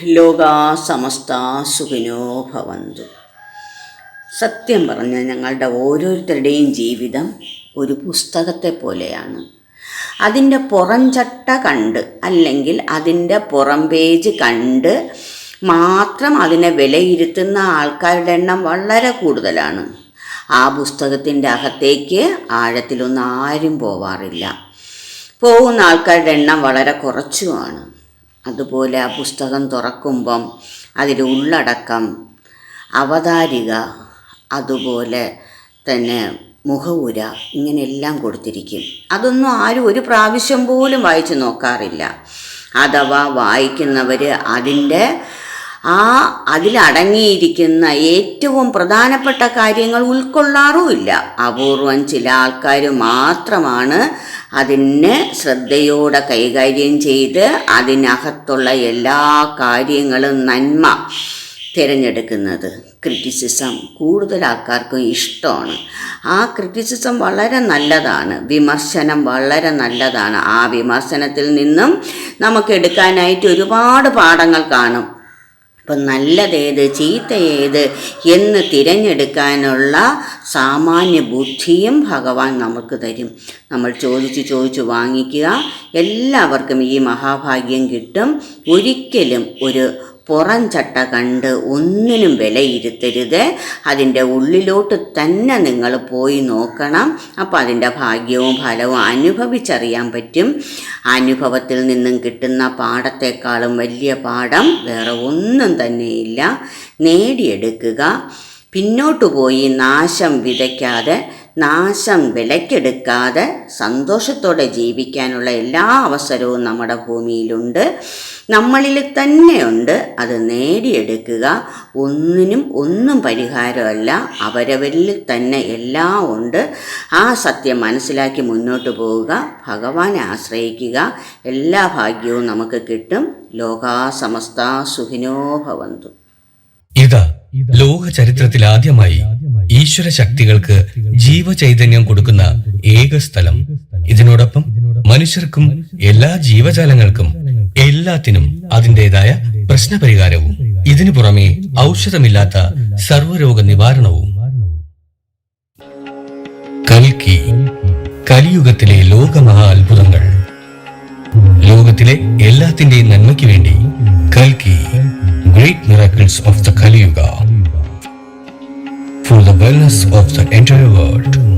ലോകാ സമസ്ത സുഖിനോ ഭവന്തു. സത്യം പറഞ്ഞ ഞങ്ങളുടെ ഓരോരുത്തരുടെയും ജീവിതം ഒരു പുസ്തകത്തെ പോലെയാണ്. അതിന്റെ പുറംചട്ട കണ്ട് അല്ലെങ്കിൽ അതിന്റെ പുറം പേജ് കണ്ട് മാത്രം അതിനെ വിലയിരുത്തുന്ന ആൾക്കാരുടെ എണ്ണം വളരെ കൂടുതലാണ്. ആ പുസ്തകത്തിന്റെ അകത്തേക്ക് ആഴത്തിലൊന്നും ആരും പോവാറില്ല. പോകുന്ന ആൾക്കാരുടെ എണ്ണം വളരെ കുറച്ചുമാണ്. അതുപോലെ ആ പുസ്തകം തുറക്കുമ്പം അതിന്റെ ഉള്ളടക്കം അവതാരിക അതുപോലെ തന്നെ മുഖവുര ഇങ്ങനെയെല്ലാം കൊടുത്തിരിക്കും. അതൊന്നും ആരും ഒരു പ്രാവശ്യം പോലും വായിച്ചു നോക്കാറില്ല. അഥവാ വായിക്കുന്നവർ അതിന്റെ ആ അതിലടങ്ങിയിരിക്കുന്ന ഏറ്റവും പ്രധാനപ്പെട്ട കാര്യങ്ങൾ ഉൾക്കൊള്ളാറുമില്ല. അപൂർവം ചില ആൾക്കാർ മാത്രമാണ് അതിനെ ശ്രദ്ധയോടെ കൈകാര്യം ചെയ്ത് അതിനകത്തുള്ള എല്ലാ കാര്യങ്ങളും നന്മ തിരഞ്ഞെടുക്കുന്നത്. ക്രിറ്റിസിസം കൂടുതൽ ആൾക്കാർക്കും ഇഷ്ടമാണ്. ആ ക്രിറ്റിസിസം വളരെ നല്ലതാണ്. വിമർശനം വളരെ നല്ലതാണ്. ആ വിമർശനത്തിൽ നിന്നും നമുക്ക് എടുക്കാനായിട്ട് ഒരുപാട് പാഠങ്ങൾ കാണും. അപ്പം നല്ലതേത് ചീത്തയേത് എന്ന് തിരഞ്ഞെടുക്കാനുള്ള സാമാന്യ ബുദ്ധിയും ഭഗവാൻ നമുക്ക് തരും. നമ്മൾ ചോദിച്ച് ചോദിച്ച് വാങ്ങിക്കുക. എല്ലാവർക്കും ഈ മഹാഭാഗ്യം കിട്ടും. ഒരിക്കലും ഒരു പുറം ചട്ട കണ്ട് ഒന്നിനും വിലയിരുത്തരുത്. അതിന്റെ ഉള്ളിലോട്ട് തന്നെ നിങ്ങൾ പോയി നോക്കണം. അപ്പോൾ അതിന്റെ ഭാഗ്യവും ഫലവും അനുഭവിച്ചറിയാൻ പറ്റും. അനുഭവത്തിൽ നിന്നും കിട്ടുന്ന പാഠത്തെക്കാളും വലിയ പാഠം വേറെ ഒന്നും തന്നെയില്ല. നേടിയെടുക്കുക. പിന്നോട്ട് പോയി നാശം വിതയ്ക്കാതെ നാശം വിലക്കെടുക്കാതെ സന്തോഷത്തോടെ ജീവിക്കാനുള്ള എല്ലാ അവസരവും നമ്മുടെ ഭൂമിയിലുണ്ട്. നമ്മളിൽ തന്നെയുണ്ട്. അത് നേടിയെടുക്കുക. ഒന്നിനും ഒന്നും പരിഹാരമല്ല. അവരവരിൽ തന്നെ എല്ലാം ഉണ്ട്. ആ സത്യം മനസ്സിലാക്കി മുന്നോട്ട് പോവുക. ഭഗവാനെ ആശ്രയിക്കുക. എല്ലാ ഭാഗ്യവും നമുക്ക് കിട്ടും. ലോകാ സമസ്ത സുഖിനോ ഭവന്തു. ഇതാ ലോക ചരിത്രത്തിൽ ആദ്യമായി ഈശ്വര ശക്തികൾക്ക് ജീവചൈതന്യം കൊടുക്കുന്ന ഏക സ്ഥലം. ഇതിനോടൊപ്പം മനുഷ്യർക്കും എല്ലാ ജീവജാലങ്ങൾക്കും എല്ലാത്തിനും അതിന്റെതായ പ്രശ്നപരിഹാരവും. ഇതിനു പുറമെ ഔഷധമില്ലാത്ത സർവരോഗ നിവാരണവും. കൽക്കി കലിയുഗത്തിലെ ലോകമഹാ അത്ഭുതങ്ങൾ ലോകത്തിലെ എല്ലാത്തിന്റെയും നന്മയ്ക്ക് വേണ്ടി കൽക്കി great miracles of the Kali Yuga for the wellness of the entire world.